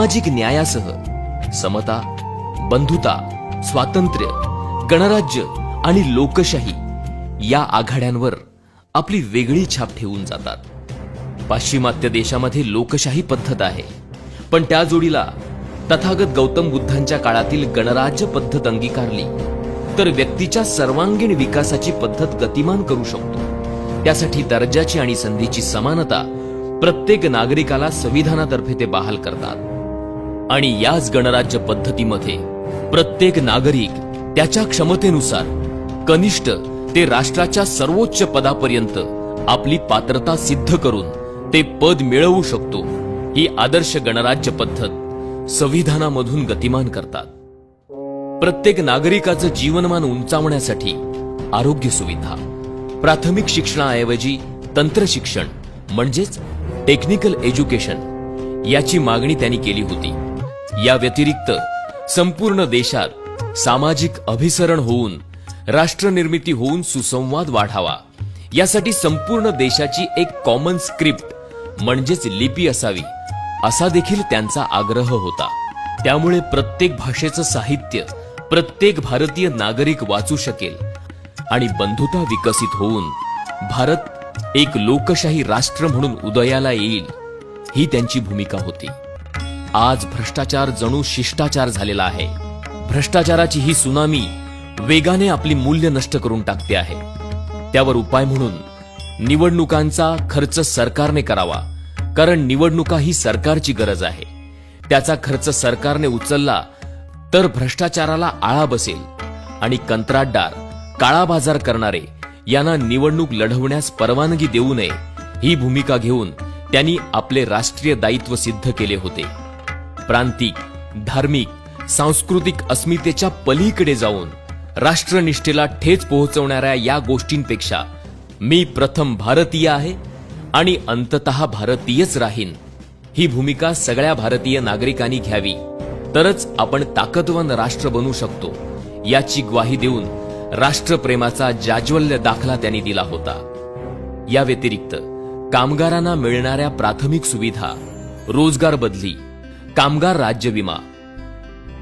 सामाजिक न्यायासह समता बंधुता स्वातंत्र्य गणराज्य आणि लोकशाही या आघाड्यांवर आपली वेगळी छाप ठेवून जातात. पाश्चिमात्य देशामध्ये लोकशाही पद्धत आहे पण त्या जोडीला तथागत गौतम बुद्धांच्या काळातील गणराज्य पद्धत अंगीकारली तर व्यक्तीच्या सर्वांगीण विकासाची पद्धत गतिमान करू शकतो. त्यासाठी दर्जाची आणि संधीची समानता प्रत्येक नागरिकाला संविधानातर्फे ते बहाल करतात. आणि याच गणराज्य पद्धतीमध्ये प्रत्येक नागरिक त्याच्या क्षमतेनुसार कनिष्ठ ते राष्ट्राच्या सर्वोच्च पदापर्यंत आपली पात्रता सिद्ध करून ते पद मिळवू शकतो ही आदर्श गणराज्य पद्धत संविधानामधून गतिमान करतात. प्रत्येक नागरिकाचं जीवनमान उंचावण्यासाठी आरोग्य सुविधा प्राथमिक शिक्षणाऐवजी तंत्र शिक्षण म्हणजेच टेक्निकल एज्युकेशन याची मागणी त्यांनी केली होती. या व्यतिरिक्त संपूर्ण देशात सामाजिक अभिसरण होऊन राष्ट्रनिर्मिती होऊन सुसंवाद वाढावा. यासाठी संपूर्ण देशाची एक कॉमन स्क्रिप्ट म्हणजेच लिपी असावी असा देखील त्यांचा आग्रह होता. त्यामुळे प्रत्येक भाषेचं साहित्य प्रत्येक भारतीय नागरिक वाचू शकेल आणि बंधुता विकसित होऊन भारत एक लोकशाही राष्ट्र म्हणून उदयाला येईल ही त्यांची भूमिका होती. आज भ्रष्टाचार जणू शिष्टाचार झालेला आहे. भ्रष्टाचाराची ही सुनामी वेगाने आपली मूल्य नष्ट करून टाकते आहे. त्यावर उपाय म्हणून निवडणुकांचा खर्च सरकारने करावा कारण निवडणुका ही सरकारची गरज आहे. त्याचा खर्च सरकारने उचलला तर भ्रष्टाचाराला आळा बसेल आणि कंत्राटदार काळा बाजार करणारे यांना निवडणूक लढवण्यास परवानगी देऊ नये ही भूमिका घेऊन त्यांनी आपले राष्ट्रीय दायित्व सिद्ध केले होते. प्रांतिक धार्मिक सांस्कृतिक अस्मितेच्या पलीकडे जाऊन राष्ट्रनिष्ठेला ठेच पोहोचवणाऱ्या या गोष्टींपेक्षा मी प्रथम भारतीय आहे आणि अंततः भारतीयच राहीन. ही भूमिका सगळ्या भारतीय नागरिकांनी घ्यावी. तरच आपण ताकदवान राष्ट्र बनू शकतो याची ग्वाही देऊन राष्ट्रप्रेमाचा जाज्वल्य दाखला त्यांनी दिला होता. या व्यतिरिक्त कामगारांना मिळणाऱ्या प्राथमिक सुविधा रोजगार बदली कामगार राज्य विमा.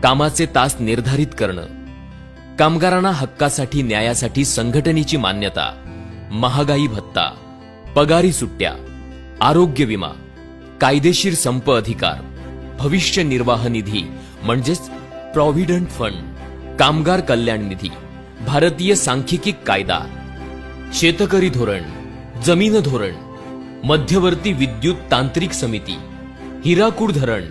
कामाचे तास निर्धारित करणं. कामगारांना हक्कासाठी न्यायासाठी संघटनेची मान्यता. महागाई भत्ता. पगारी सुट्ट्या. आरोग्य विमा. कायदेशीर संप अधिकार. भविष्य निर्वाह निधी म्हणजेच प्रॉव्हिडंट फंड कामगार कल्याण निधी. भारतीय सांख्यिकी कायदा. शेतकरी धोरण. जमीन धोरण. मध्यवर्ती विद्युत तांत्रिक समिती. हिराकूड धरण.